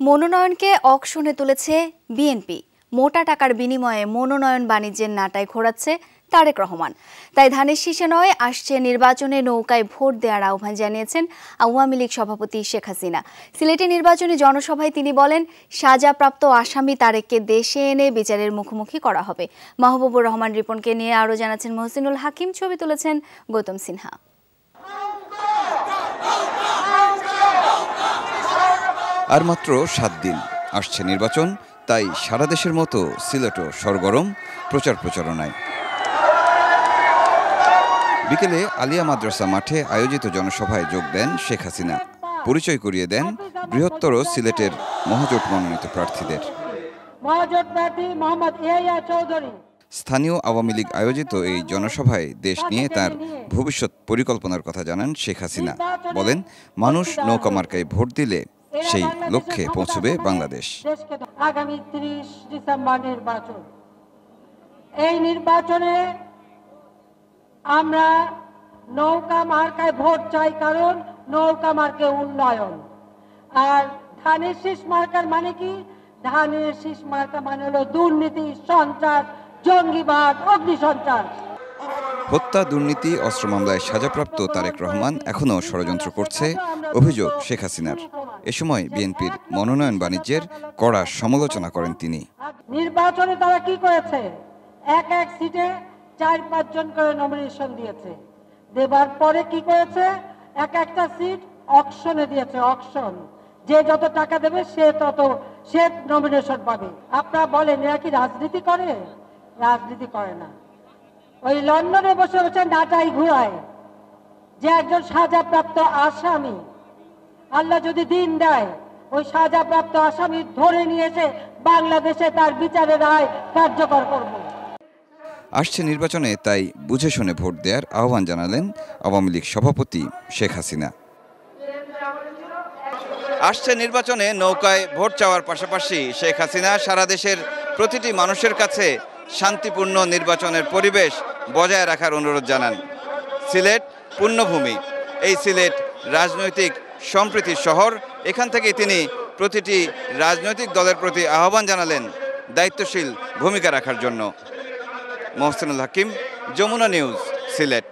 মনোনয়নকে অকশনে তুলেছে বিএনপি। মোটা টাকার বিনিময়ে মনোনয়ন বাণিজ্যের নাটায় ঘোরাচ্ছে তারেক রহমান। তাই ধানের শীষে নয়, আসছে নির্বাচনে নৌকায় ভোট দেওয়ার আহ্বান জানিয়েছেন আওয়ামী লীগ সভাপতি শেখ হাসিনা। সিলেটে নির্বাচনী জনসভায় তিনি বলেন, সাজাপ্রাপ্ত আসামি তারেককে দেশে এনে বিচারের মুখোমুখি করা হবে। মাহবুবুর রহমান রিপনকে নিয়ে আরও জানাচ্ছেন মহসিনুল হাকিম, ছবি তুলেছেন গৌতম সিনহা। আর মাত্র সাত দিন। আসছে নির্বাচন, তাই সারা দেশের মতো সিলেটও সরগরম প্রচার প্রচারণায়। বিকেলে আলিয়া মাদ্রাসা মাঠে আয়োজিত জনসভায় যোগ দেন শেখ হাসিনা। পরিচয় করিয়ে দেন বৃহত্তর সিলেটের মহাজোট মনোনীত প্রার্থীদের। স্থানীয় আওয়ামী লীগ আয়োজিত এই জনসভায় দেশ নিয়ে তার ভবিষ্যৎ পরিকল্পনার কথা জানান শেখ হাসিনা। বলেন, মানুষ নৌকা মার্কায় ভোট দিলে সেই লক্ষ্যে পৌঁছবে বাংলাদেশ। আগামী তিরিশ ডিসেম্বর নির্বাচন। এই নির্বাচনে আমরা নৌকা মার্কায় ভোট চাই কারণ নৌকা মার্কে উন্নয়ন। আর ধানের শীষ মার্কার মানে কি? ধানের শীষ মার্কা মানে হলো দুর্নীতি সন্ত্রাস জঙ্গিবাদ অগ্নি অগ্নিসন্ত্রাস। হত্যা দুর্নীতি অস্ত্র মামলায় সাজাপ্রাপ্ত তারেক রহমান এখনও ষড়যন্ত্র করছে অভিযোগ শেখ হাসিনার। এ সময় বিএনপির মনোনয়ন বাণিজ্যের কড়া সমালোচনা করেন তিনি। নির্বাচনে তারা কি করেছে? এক এক সিটে চার পাঁচজন করে নমিনেশন দিয়েছে। দেবার পরে কি করেছে? এক একটা সিট অকশনে দিয়েছে অকশন যে যত টাকা দেবে, সে তত, সে নমিনেশন পাবে। আপনারা বলেন, এরা কি রাজনীতি করে? রাজনীতি করে না। ওই লন্ডনে বসে বসে নাটাই ঘুরায় যে একজন সাজাপ্রাপ্ত আসামি আল্লাহ যদি দিন দেয়, ওই সাজাপ্রাপ্ত আসামি ধরে নিয়েছে বাংলাদেশে তার বিচারের রায় কার্যকর করব। আসছে নির্বাচনে, তাই বুঝে শুনে ভোট দেওয়ার আহ্বান জানালেন আওয়ামী লীগ সভাপতি শেখ হাসিনা। আসছে নির্বাচনে, নৌকায় ভোট চাওয়ার পাশাপাশি শেখ হাসিনা সারা দেশের প্রতিটি মানুষের কাছে শান্তিপূর্ণ নির্বাচনের পরিবেশ বজায় রাখার অনুরোধ জানান। সিলেট পুণ্যভূমি এই সিলেট রাজনৈতিক সম্প্রীতির শহর। এখান থেকে তিনি প্রতিটি রাজনৈতিক দলের প্রতি আহ্বান জানালেন দায়িত্বশীল ভূমিকা রাখার জন্য। মোহসিনুল হাকিম, যমুনা নিউজ, সিলেট।